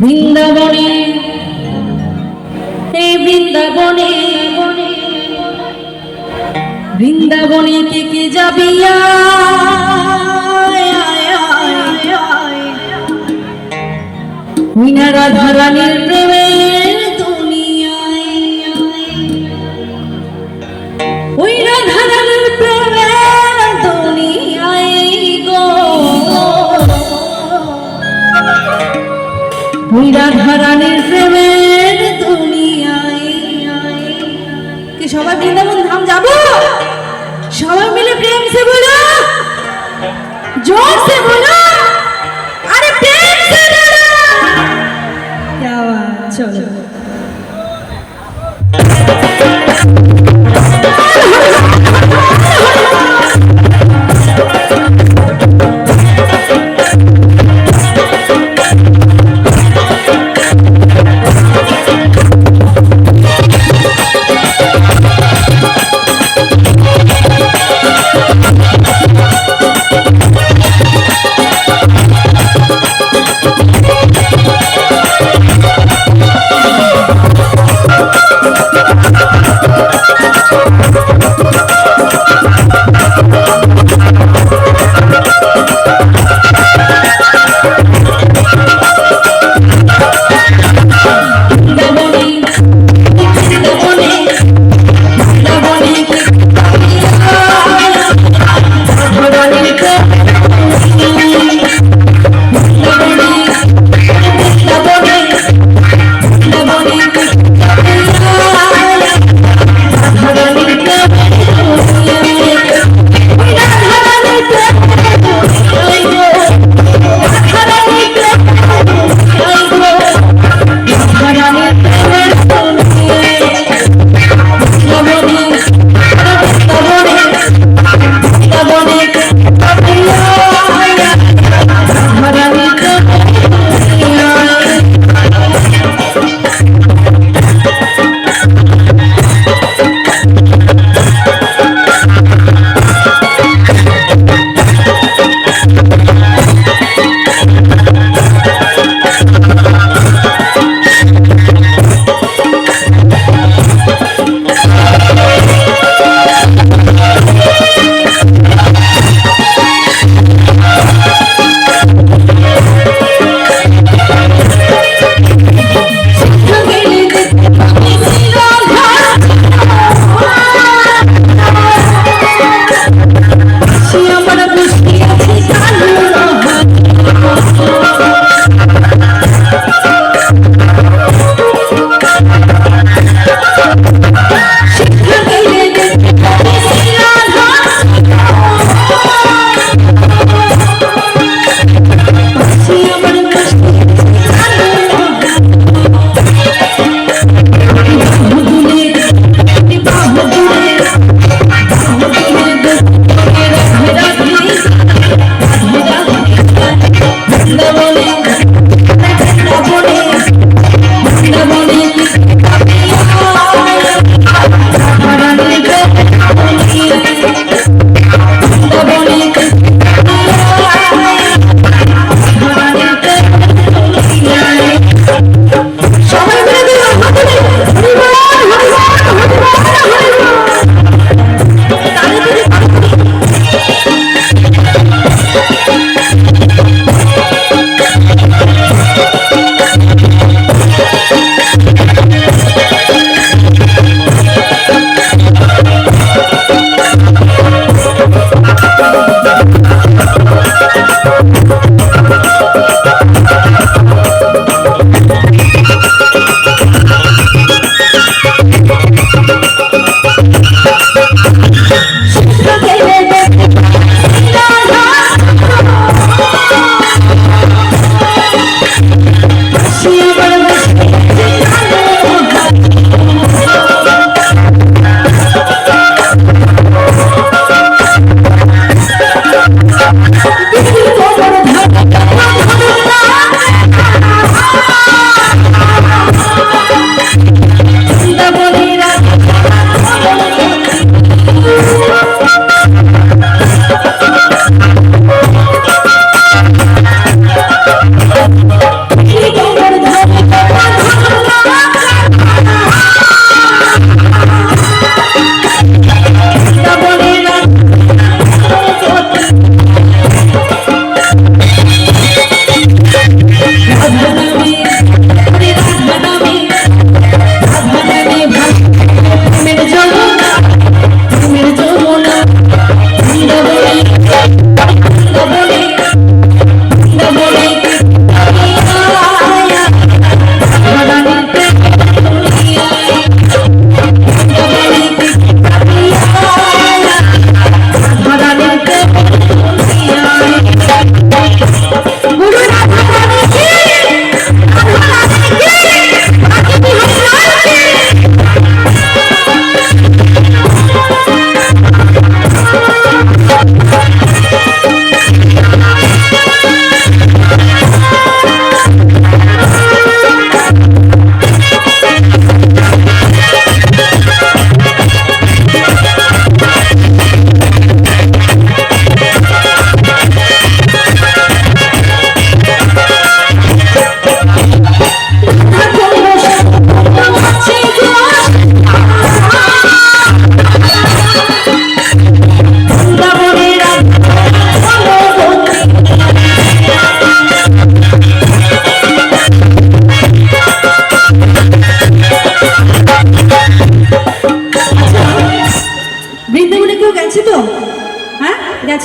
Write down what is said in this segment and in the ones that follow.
বৃন্দাবনে এই বৃন্দাবনে বৃন্দাবনে কে কে যাবি? আয়, হীরার হারানের প্রেমের দুনিয়ায়। কি সবাই বৃন্দাবন ধাম সবাই মিলে প্রেম সে বলো। জোর সে বলো। চলো।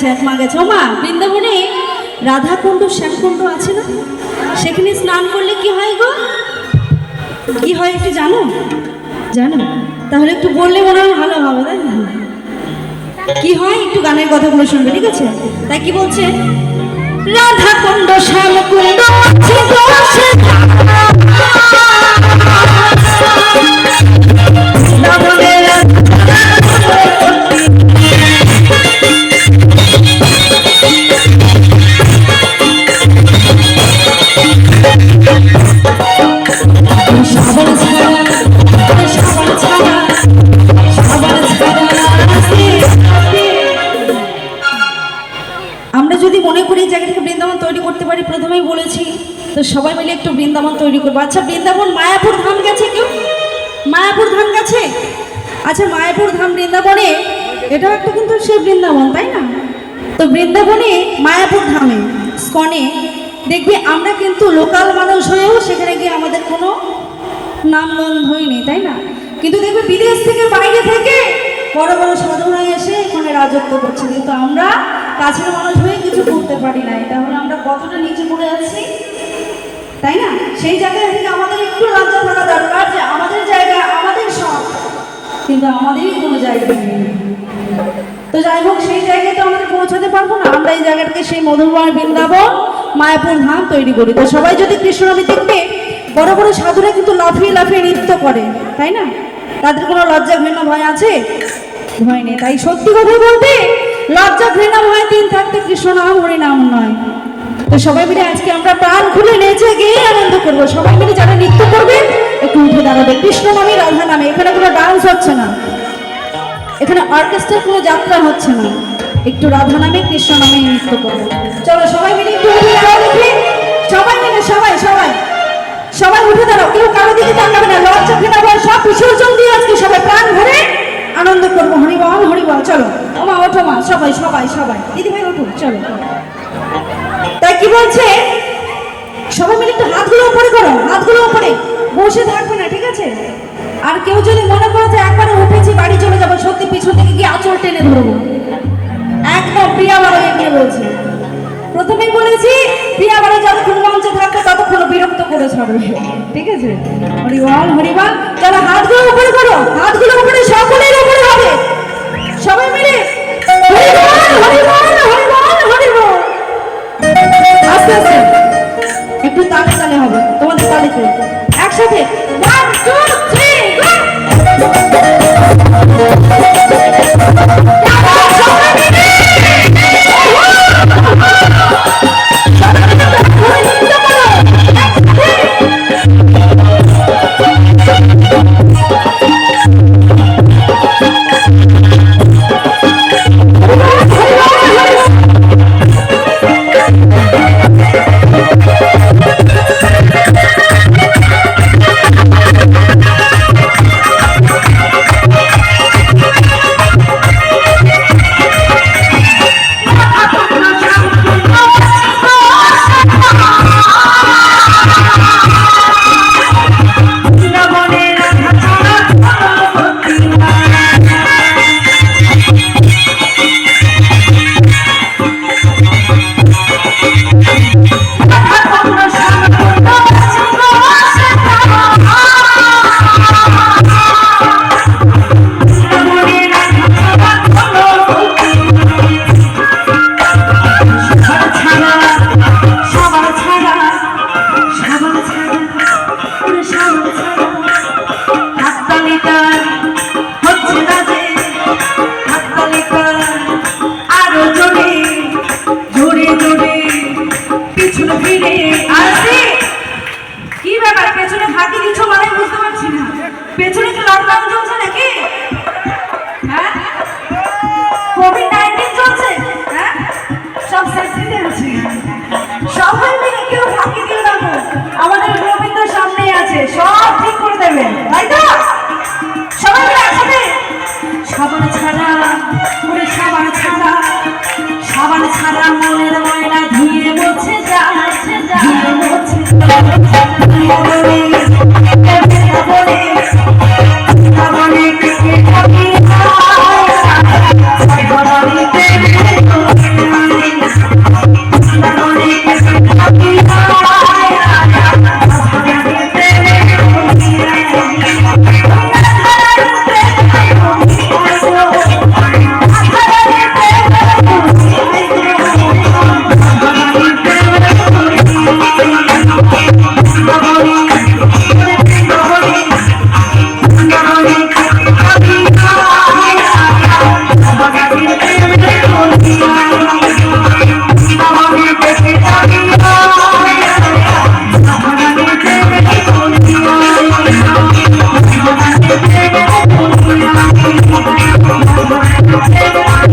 গেছে এক মা গেছে ও মা, বৃন্দাবনে রাধাকুণ্ড, শ্যামকুণ্ড আছে না? সেখানে স্নান করলে কি হয় গো? কি হয় একটু জানো? জানো? তাহলে একটু বললে মনে হয় ভালো হবে, তাই না? কি হয়? একটু গানের কথাগুলো শুনবে, ঠিক আছে? তাই কি বলছে? রাধা কুণ্ড বৃন্দাবন তৈরি করতে পারি প্রথমেই বলেছি। তো সবাই মিলে একটু বৃন্দাবন তৈরি করব। আচ্ছা বৃন্দাবন মায়াপুর ধাম গেছে কেউ? মায়াপুর ধাম গেছে? আচ্ছা মায়াপুর ধাম বৃন্দাবনে, এটাও একটা কিন্তু সে বৃন্দাবন, তাই না? তো বৃন্দাবনে, মায়াপুর ধামে, স্কনে, দেখবি আমরা কিন্তু লোকাল মানুষ হয়েও সেখানে গিয়ে আমাদের কোনো নাম নামগন্ধই নেই তাই না? কিন্তু দেখবে বিদেশ থেকে বাইরে থেকে বড় বড় সাধুরা এসে এখানে রাজত্ব করছে। কিন্তু আমরা কাছের মানুষ হয়ে কিছু করতে পারি না। তাহলে আমরা কতটা নিচে পড়ে আছি, তাই না? সেই জায়গায় থেকে আমাদের একটু লজ্জা থাকা দরকার যে আমাদের জায়গা আমাদের সব, কিন্তু আমাদেরই কোনো জায়গা নেই। তো যাই হোক, সেই জায়গায় তো আমাদের পৌঁছাতে পারব না। আমরা এই জায়গাটাকে সেই মধুরময় বৃন্দাবন, মায়াপুর ধাম তৈরি করি। তো সবাই যদি কৃষ্ণনবী দেখবে বড় বড় সাধুরা কিন্তু লাফিয়ে লাফিয়ে নৃত্য করে, তাই না? তাদের কোনো লজ্জা ঘৃণা ভয় আছে? ভয় নেই। তাই সত্যি কথা বলতে লজ্জা ঘৃণা ভয় দিন থাকতে কৃষ্ণ নাম হরি নাম নয়। তো সবাই মিলে আজকে আমরা প্রাণ খুলে নেচে গিয়ে আনন্দ করব। সবাই মিলে যারা নৃত্য করবে, একটু উঠে দাঁড়াবে। কৃষ্ণ নামে রাধা নামে। এখানে কোনো ডান্স হচ্ছে না। এখানে অর্কেস্ট্রার কোনো যাত্রা হচ্ছে না। একটু রাধা নামে, কৃষ্ণ নামে নৃত্য করব। চলো সবাই মিলে একটু উঠে দেখি। সবাই মিলে, সবাই সবাই। সবাই উঠে দাঁড়াও। কেউ কারও দিকে তাকাবে না। লজ্জা ঘৃণা ভয় সব বিসর্জন দিয়ে আজকে সবাই প্রাণ ভরে আনন্দ করব, হরিবল হরিবল, চলো। ওমা, ওঠো মা, সবাই সবাই সবাই। দিদি ভাই ওঠো, চলো। তাই কি বলছে? সবাই মিলে একটু হাতগুলো উপরে করো, হাতগুলো উপরে। বসে থাকবে না, ঠিক আছে? আর কেউ যদি মনে করে যে একবারে উঠেছি, বাড়ি চলে যাব, সত্যি পিছন থেকে গিয়ে আঁচল টেনে ধরবো। একদম প্রিয়া বাবা এগিয়ে বলছে। প্রথমেই বলেছি, প্রিয়া বাবা যতক্ষণ মঞ্চে থাকবে, ততক্ষণ বিরক্ত করে ছাড়বে। ঠিক আছে? হরিবল হরিবল চলো হাতগুলো উপরে করো, হাতগুলো উপরে, সকলের উপরে হবে। সবাই মিলে? একটু তালে তালে হবে, তোমাদের তালে একসাথে। বলে বলে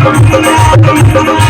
Thank you.